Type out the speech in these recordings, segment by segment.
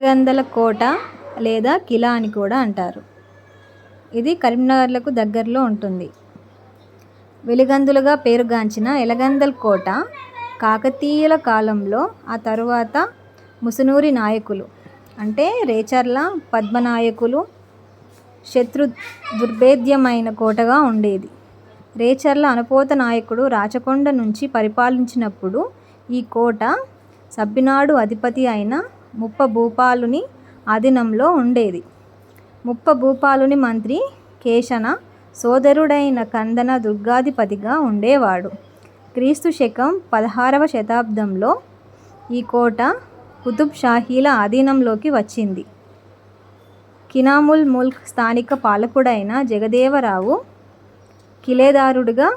గందల కోట లేదా కిలా అని కూడా అంటారు. ఇది కరీంనగర్లకు దగ్గరలో ఉంటుంది. వెలిగందులుగా పేరుగాంచిన ఎలగందల్ కోట కాకతీయుల కాలంలో ఆ తరువాత ముసునూరి నాయకులు అంటే రేచర్ల పద్మనాయకులు శత్రు దుర్భేద్యమైన కోటగా ఉండేది. రేచర్ల అనుపోత నాయకుడు రాచకొండ నుంచి పరిపాలించినప్పుడు ఈ కోట సబ్బినాడు అధిపతి అయిన ముప్పభూపాలుని అధీనంలో ఉండేది. ముప్పభూపాలుని మంత్రి కేశన సోదరుడైన కందన దుర్గాధిపతిగా ఉండేవాడు. క్రీస్తు శకం పదహారవ శతాబ్దంలో ఈ కోట కుతుబ్ షాహీల ఆధీనంలోకి వచ్చింది. కినాముల్ ముల్క్ స్థానిక పాలకుడైన జగదేవరావు కిలేదారుడుగా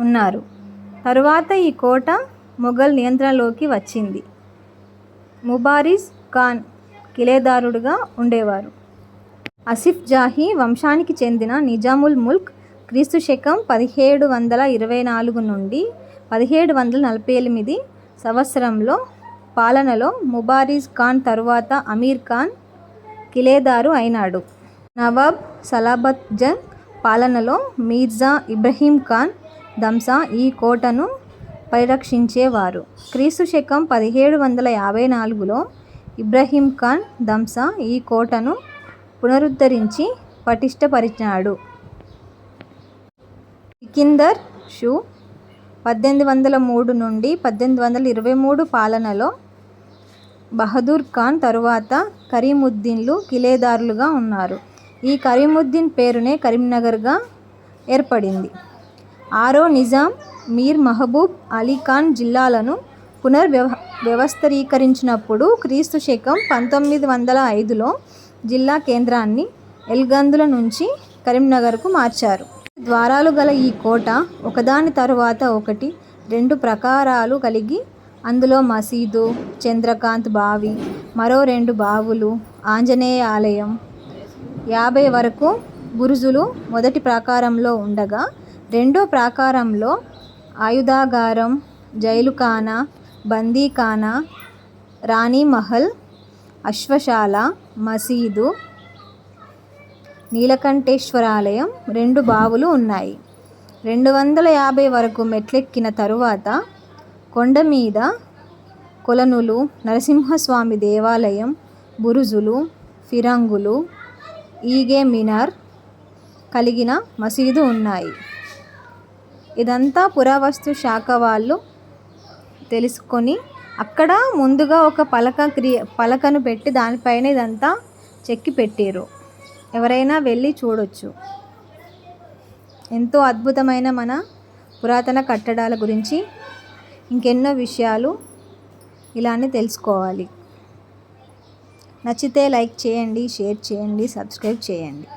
ఉన్నారు. తరువాత ఈ కోట మొఘల్ నియంత్రణలోకి వచ్చింది. ముబారిజ్ ఖాన్ కిలేదారుడుగా ఉండేవారు. ఆసిఫ్ జాహీ వంశానికి చెందిన నిజాముల్ ముల్క్ క్రీస్తు శకం పదిహేడు వందల ఇరవై నాలుగు నుండి పదిహేడు వందల నలభై ఎనిమిది సంవత్సరంలో పాలనలో ముబారిజ్ ఖాన్ తరువాత అమీర్ ఖాన్ కిలేదారు అయినాడు. నవాబ్ సలాబత్ జంగ్ పాలనలో మీర్జా ఇబ్రహీం ఖాన్ దంసా ఈ కోటను పరిరక్షించేవారు. క్రీస్తు శకం పదిహేడు వందల యాభై నాలుగులో ఇబ్రహీం ఖాన్ దంసా ఈ కోటను పునరుద్ధరించి పటిష్టపరిచాడు సికిందర్ షూ పద్దెనిమిది వందల మూడు నుండి పద్దెనిమిది వందల ఇరవై మూడు పాలనలో బహదూర్ ఖాన్ తరువాత కరీముద్దీన్లు కిలేదారులుగా ఉన్నారు. ఈ కరీముద్దీన్ పేరునే కరీంనగర్గా ఏర్పడింది. ఆరో నిజాం మీర్ మహబూబ్ అలీ ఖాన్ జిల్లాలను పునర్వ్యవ వ్యవస్థీకరించినప్పుడు క్రీస్తు శకం పంతొమ్మిది వందల ఐదులో జిల్లా కేంద్రాన్ని ఎల్గందుల నుంచి కరీంనగర్కు మార్చారు. ద్వారాలు గల ఈ కోట ఒకదాని తరువాత ఒకటి రెండు ప్రాకారాలు కలిగి అందులో మసీదు చంద్రకాంత్ బావి మరో రెండు బావులు ఆంజనేయ ఆలయం యాభై వరకు బురుజులు మొదటి ప్రాకారంలో ఉండగా రెండో ప్రాకారంలో ఆయుధాగారం జైలుఖానా బందీఖానా రాణిమహల్ అశ్వశాల మసీదు నీలకంఠేశ్వరాలయం రెండు బావులు ఉన్నాయి. రెండు వందల యాభై వరకు మెట్లెక్కిన తరువాత కొండ మీద కొలనులు నరసింహస్వామి దేవాలయం బురుజులు ఫిరంగులు ఈగే మినార్ కలిగిన మసీదు ఉన్నాయి. ఇదంతా పురావస్తు శాఖ వాళ్ళు తెలుసుకొని అక్కడ ముందుగా ఒక పలక క్రియ పలకను పెట్టి దానిపైన ఇదంతా చెక్కి పెట్టారు ఎవరైనా వెళ్ళి చూడొచ్చు. ఎంతో అద్భుతమైన మన పురాతన కట్టడాల గురించి ఇంకెన్నో విషయాలు ఇలానే తెలుసుకోవాలి. నచ్చితే లైక్ చేయండి షేర్ చేయండి సబ్స్క్రైబ్ చేయండి.